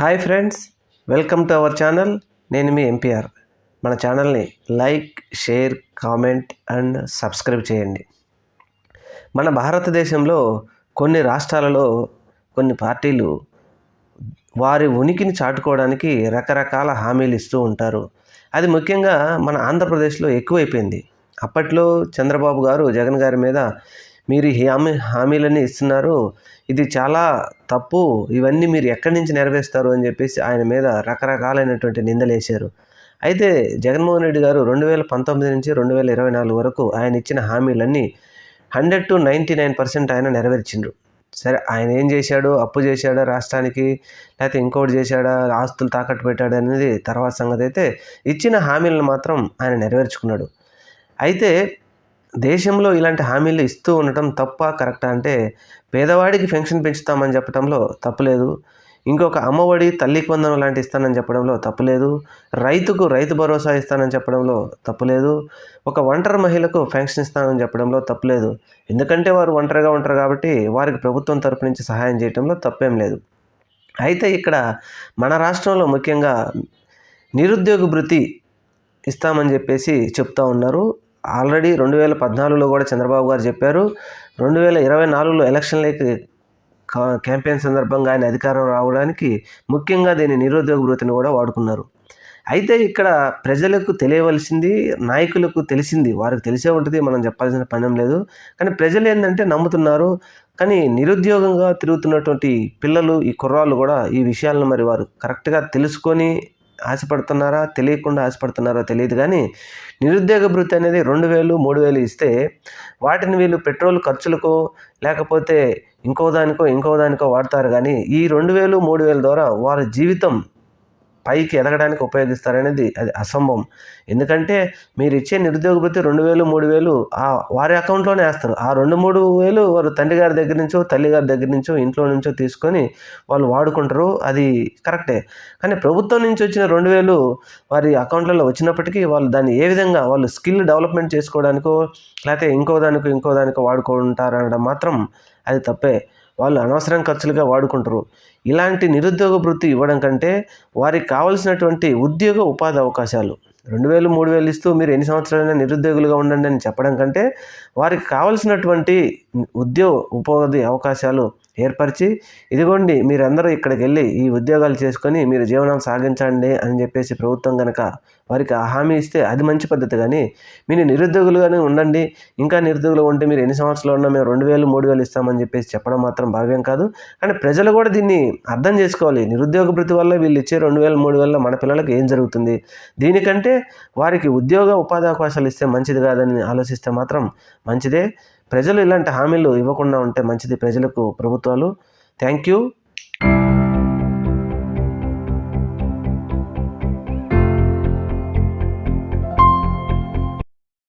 Hi friends welcome to our channel. నేను మీ MPR. మన ఛానల్ని like share comment and subscribe చేయండి. మన భారతదేశంలో కొన్ని రాష్ట్రాలలో కొన్ని పార్టీలు వారి ఉనికిని చాటుకోవడానికి రకరకాల హామీలు ఇస్తూ ఉంటారు. అది ముఖ్యంగా మన ఆంధ్రప్రదేశ్లో ఎక్కువైపోయింది. అప్పట్లో చంద్రబాబు గారు జగన్ గారి మీద మీరు హామీ హామీలన్నీ ఇస్తున్నారు. ఇది చాలా తప్పు. ఇవన్నీ మీరు ఎక్కడి నుంచి నెరవేరుస్తారు అని చెప్పేసి ఆయన మీద రకరకాలైనటువంటి నిందలు వేశారు అయితే జగన్మోహన్ రెడ్డి గారు రెండు వేల పంతొమ్మిది నుంచి రెండు వేల ఇరవై నాలుగు వరకు ఆయన ఇచ్చిన హామీలన్నీ hundred to ninety nine percent ఆయన నెరవేర్చిండ్రు. సరే ఆయన ఏం చేశాడు? అప్పు చేశాడా రాష్ట్రానికి? లేకపోతే ఇంకోటి చేశాడా? ఆస్తులు తాకట్టు పెట్టాడు అనేది తర్వాత సంగతి అయితే ఇచ్చిన హామీలను మాత్రం ఆయన నెరవేర్చుకున్నాడు. అయితే దేశంలో ఇలాంటి హామీలు ఇస్తూ ఉండటం తప్ప కరెక్టా అంటే పేదవాడికి పెన్షన్ పెంచుతామని చెప్పడంలో తప్పులేదు. ఇంకొక అమ్మఒడి తల్లికి వందనం లాంటి ఇస్తానని చెప్పడంలో తప్పులేదు. రైతుకు రైతు భరోసా ఇస్తానని చెప్పడంలో తప్పులేదు. ఒక ఒంటరి మహిళకు పెన్షన్ ఇస్తానని చెప్పడంలో తప్పులేదు. ఎందుకంటే వారు ఒంటరిగా ఉంటారు కాబట్టి వారికి ప్రభుత్వం తరపు నుంచి సహాయం చేయడంలో తప్పేం లేదు. అయితే ఇక్కడ మన రాష్ట్రంలో ముఖ్యంగా నిరుద్యోగ భృతి ఇస్తామని చెప్పేసి చెప్తా ఉన్నారు. ఆల్రెడీ రెండు వేల పద్నాలుగులో కూడా చంద్రబాబు గారు చెప్పారు. రెండు వేల ఇరవై నాలుగులో ఎలక్షన్లకి క్యాంపెయిన్ సందర్భంగా ఆయన అధికారం రావడానికి ముఖ్యంగా దీని నిరుద్యోగ వృత్తిని కూడా వాడుకున్నారు. అయితే ఇక్కడ ప్రజలకు తెలియవలసింది నాయకులకు తెలిసింది వారికి తెలిసే ఉంటుంది మనం చెప్పాల్సిన పని లేదు. కానీ ప్రజలు ఏంటంటే నమ్ముతున్నారు. కానీ నిరుద్యోగంగా తిరుగుతున్నటువంటి పిల్లలు ఈ కుర్రాళ్ళు కూడా ఈ విషయాలను మరి వారు కరెక్ట్గా తెలుసుకొని ఆశపడుతున్నారా? తెలియకుండా ఆశపడుతున్నారా తెలియదు కానీ నిరుద్యోగ భృతి అనేది రెండు వేలు మూడు వేలు ఇస్తే వాటిని వీళ్ళు పెట్రోల్ ఖర్చులకో లేకపోతే ఇంకో దానికో ఇంకో దానికో వాడతారు కానీ ఈ రెండు వేలు మూడు వేల ద్వారా వారి జీవితం పైకి ఎదగడానికి ఉపయోగిస్తారనేది అది అసంభవం. ఎందుకంటే మీరు ఇచ్చే నిరుద్యోగ వృత్తి రెండు వేలు మూడు వేలు ఆ వారి అకౌంట్లోనే వేస్తారు. ఆ రెండు మూడు వేలు వారు తండ్రి గారి దగ్గర నుంచో తల్లి గారి దగ్గర నుంచో ఇంట్లో నుంచో తీసుకొని వాళ్ళు వాడుకుంటారు. అది కరెక్టే. కానీ ప్రభుత్వం నుంచి వచ్చిన రెండు వేలు వారి అకౌంట్లలో వచ్చినప్పటికీ వాళ్ళు దాన్ని ఏ విధంగా వాళ్ళు స్కిల్ డెవలప్మెంట్ చేసుకోవడానికో లేకపోతే ఇంకో దానికో ఇంకో దానికో వాడుకుంటారనడం మాత్రం అది తప్పే. వాళ్ళు అనవసరం ఖర్చులుగా వాడుకుంటారు. ఇలాంటి నిరుద్యోగ వృత్తి ఇవ్వడం కంటే వారికి కావలసినటువంటి ఉద్యోగ ఉపాధి అవకాశాలు. రెండు వేలు మూడు వేలు ఇస్తూ మీరు ఎన్ని సంవత్సరాలైనా నిరుద్యోగులుగా ఉండండి అని చెప్పడం కంటే వారికి కావలసినటువంటి ఉద్యోగ ఉపాధి అవకాశాలు ఏర్పరిచి ఇదిగోండి మీరందరూ ఇక్కడికి వెళ్ళి ఈ ఉద్యోగాలు చేసుకొని మీరు జీవనం సాగించండి అని చెప్పేసి ప్రభుత్వం కనుక వారికి ఆ హామీ ఇస్తే అది మంచి పద్ధతి. కానీ మీరు నిరుద్యోగులుగానే ఉండండి. ఇంకా నిరుద్యోగులు ఉంటే మీరు ఎన్ని సంవత్సరాలు ఉన్నా మేము రెండు వేలు మూడు వేలు ఇస్తామని చెప్పేసి చెప్పడం మాత్రం భావ్యం కాదు. కానీ ప్రజలు కూడా దీన్ని అర్థం చేసుకోవాలి. నిరుద్యోగ భృతి వల్ల వీళ్ళు ఇచ్చే రెండు వేలు మూడు వేల మన పిల్లలకు ఏం జరుగుతుంది? దీనికంటే వారికి ఉద్యోగ ఉపాధి అవకాశాలు ఇస్తే మంచిది కాదని ఆలోచిస్తే మాత్రం మంచిదే. ప్రజలు ఇలాంటి హామీలు ఇవ్వకుండా ఉంటే మంచిది ప్రజలకు ప్రభుత్వాలు. Thank you